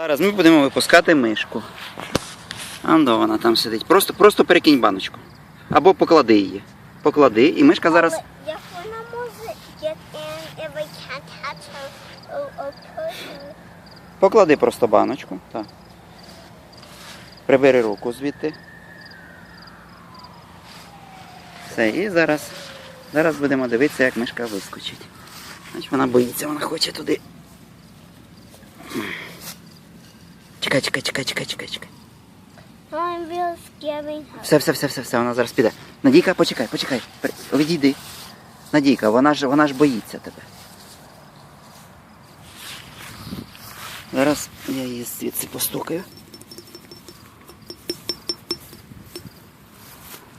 Зараз ми будемо випускати мишку. Андо вона там сидить. Просто, просто перекинь баночку. Або поклади її. Поклади, і мишка зараз. Поклади просто баночку. Так. Прибери руку звідти. Все, і зараз. Зараз будемо дивитися, як мишка вискочить. Значить, вона боїться, вона хоче туди. Чекай, чекай, чекай, чекай, чекай, чекай. Все, все, все, все, все, вона зараз піде. Надійка, почекай, почекай. Відійди. Надійка, вона ж вона ж боїться тебе. Зараз я її звідси постукаю.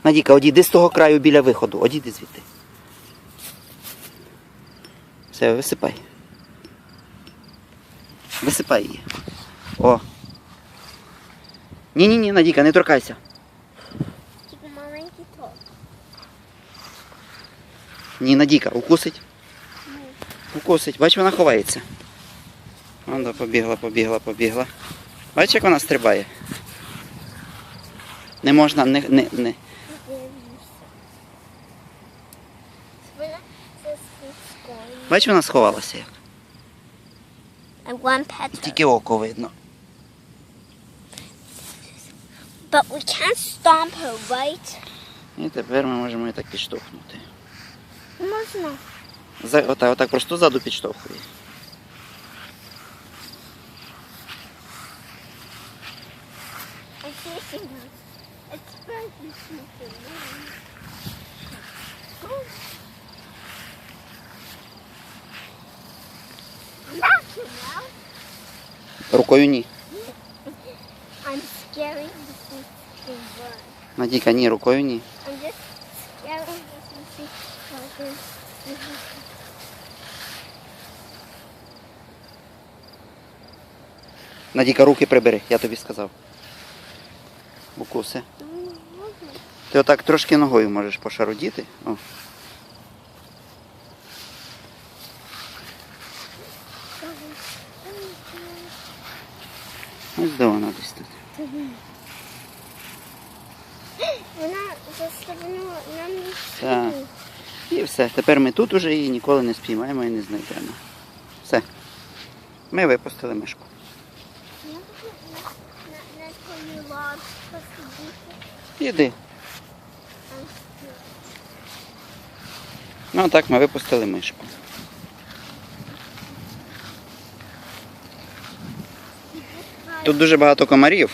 Надійка, одійди з того краю біля виходу. Одійди звідти. Все, висипай. Висипай її. О. Ні-ні-ні, Надійка, не торкайся. Тільки маленький ток. Ні, Надійка, укусить. Укусить. Бач, вона ховається. Вона побігла, побігла, побігла. Бач, як вона стрибає. Не можна, не, не, не. Бач, вона сховалася як. Тільки око видно. But we can't stomp her, right? І тепер ми можемо її так підштовхнути. Можна. За, отак, отак просто ззаду підштовхує. I'm facing Надійка, ні, рукою ні. Надійка, руки прибери, я тобі сказав. Укуси. Ти отак трошки ногою можеш пошарудіти. О. Ось де вона десь тут. Вона заставила нам Так. І все. Тепер ми тут уже її ніколи не спіймаємо і не знайдемо. Все. Ми випустили мишку. Іди. Ну так ми випустили мишку. Тут дуже багато комарів.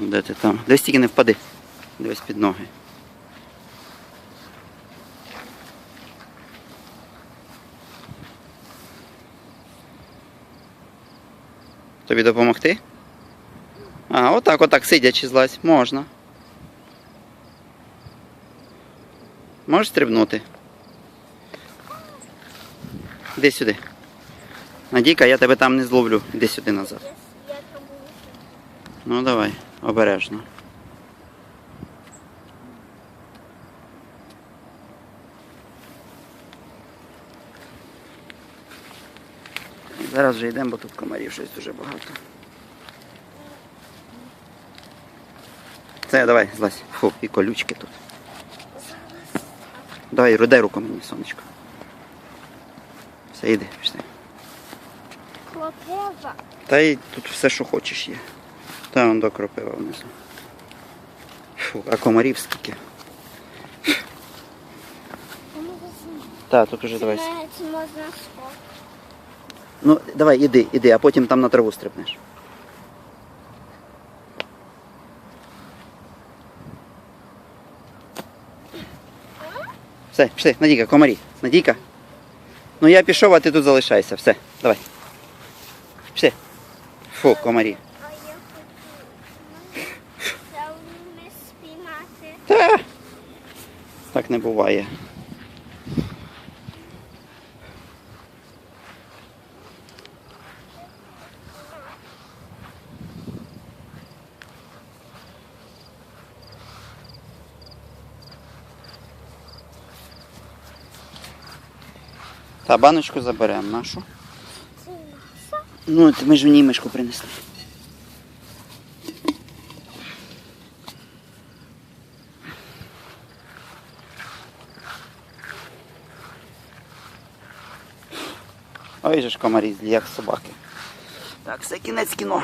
Де ти там? Десь тільки не впади. Дивись під ноги. Тобі допомогти? А, отак, отак, сидячи злазь. Можна. Можеш стрибнути? Іди сюди. Надійка, я тебе там не зловлю. Іди сюди назад. Ну давай, обережно. Зараз вже йдемо, бо тут комарів щось дуже багато. Це давай, злазь. Фу, і колючки тут. Давай, рудай руку мені, сонечко. Все, йди, пішли. Клопова. Та й тут все, що хочеш є. Та он до кропива внизу. Фу, а комарів скільки. Так, тут уже давай. Можна. Ну, давай, іди, іди, а потім там на траву стрибнеш. Все, пішли, Надійка, комарі. Надійка. Ну я пішов, а ти тут залишайся. Все, давай. Пішли. Фу, комарі. А я хочу. Та. Так не буває. Та баночку заберемо нашу. Ну, ми ж в ній мишку принесли. Ой же ж комарі злі, як собаки. Так, це кінець кіно.